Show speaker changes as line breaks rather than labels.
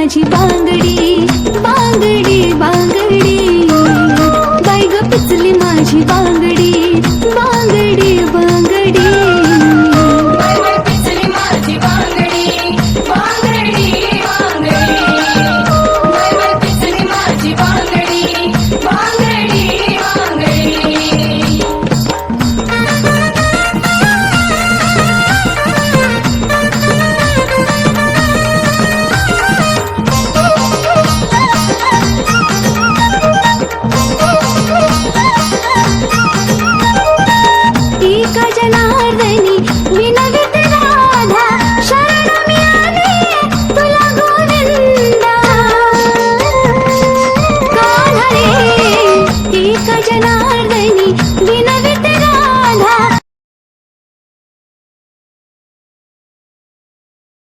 माझी बांगडी. नी